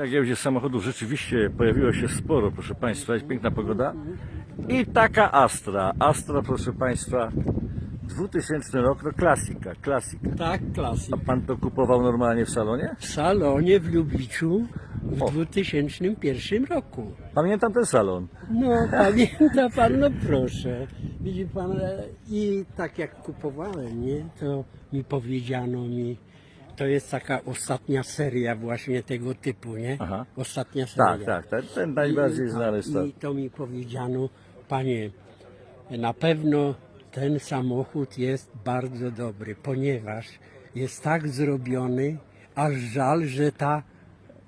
Na giełdzie samochodów rzeczywiście pojawiło się sporo, proszę Państwa, jest piękna pogoda. I taka Astra. Astra, proszę Państwa, 2000 rok, no klasika, klasika. Tak, klasyk. A Pan to kupował normalnie w salonie? W salonie w Lubliczu w O. 2001 roku. Pamiętam ten salon. No, pamięta pan, no proszę. Widzi pan, e, i tak jak kupowałem, nie, to mi powiedziano mi, to jest taka ostatnia seria właśnie tego typu, nie? Aha. Ostatnia seria. Tak, tak, ten, ten najbardziej I, znany I stan. to mi powiedziano, panie, na pewno ten samochód jest bardzo dobry, ponieważ jest tak zrobiony, aż żal, że ta,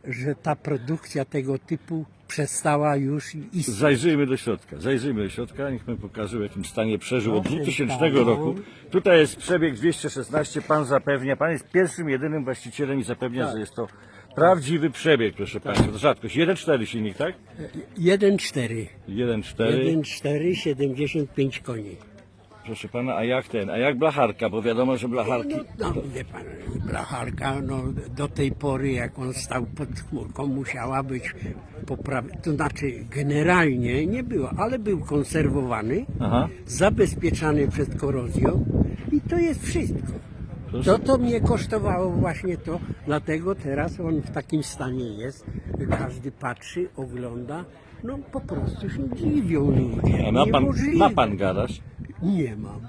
że ta produkcja tego typu przestała już istnieć. Zajrzyjmy do środka, zajrzyjmy do środka, niech pan pokaże w jakim stanie przeżył od Proszę 2000 pana. roku. Tutaj jest przebieg 216, pan zapewnia, pan jest pierwszym, jedynym właścicielem i zapewnia, Tak. że jest to prawdziwy przebieg, proszę państwa. To rzadkość. 1.4 silnik, tak? 1,4. 1.4. 1,4, 75 koni. Proszę pana, a jak ten, a jak blacharka, bo wiadomo, że blacharki... No, no wie pan, blacharka, no do tej pory jak on stał pod chmurką musiała być poprawiona, to znaczy generalnie nie było, ale był konserwowany, Aha. zabezpieczany przed korozją i to jest wszystko. To to mnie kosztowało właśnie to, dlatego teraz on w takim stanie jest, każdy patrzy, ogląda, no po prostu się dziwią ludzie. A ma pan, Niemożliwe. ma pan garaż, Nie mam.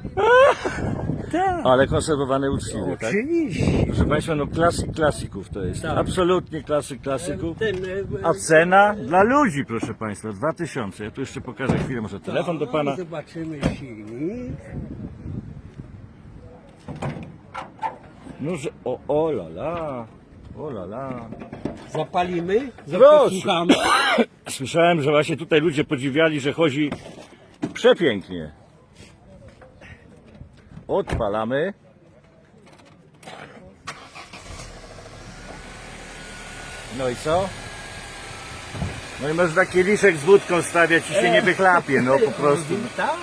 tak. ale konserwowany uczciwie, tak? Oczywiście. Proszę państwa, no klasyk klasyków to jest. Tak. Absolutnie klasyk klasyków. Ten, e, A cena dla ludzi, proszę Państwa, 2000. Ja tu jeszcze pokażę chwilę, może telefon do Pana. No, Zobaczymy silnik. No, że, o, o la la, o la la. Zapalimy? Proszę. Posłuchamy. Słyszałem, że właśnie tutaj ludzie podziwiali, że chodzi przepięknie. Odpalamy. No i co? No i można kieliszek z wódką stawiać i się nie wychlapie, no po prostu. Tak,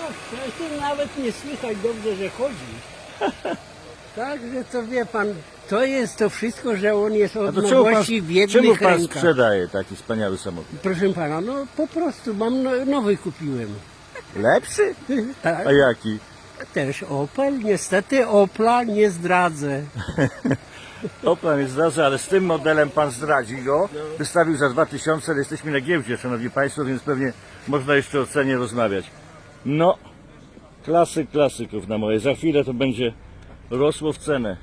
to nawet nie słychać dobrze, że chodzi. Także to wie pan, to jest to wszystko, że on jest A od to czemu pan, nowości w czemu jednych pan rękach. sprzedaje taki wspaniały samochód? Proszę pana, no po prostu mam no- nowy kupiłem. Lepszy? Tak, A jaki? Też Opel. Niestety Opla nie zdradzę. Opel jest zdarza, ale z tym modelem pan zdradzi go. Wystawił za 2000, ale jesteśmy na giełdzie, szanowni państwo, więc pewnie można jeszcze o cenie rozmawiać. No, klasyk klasyków na moje. Za chwilę to będzie rosło w cenę.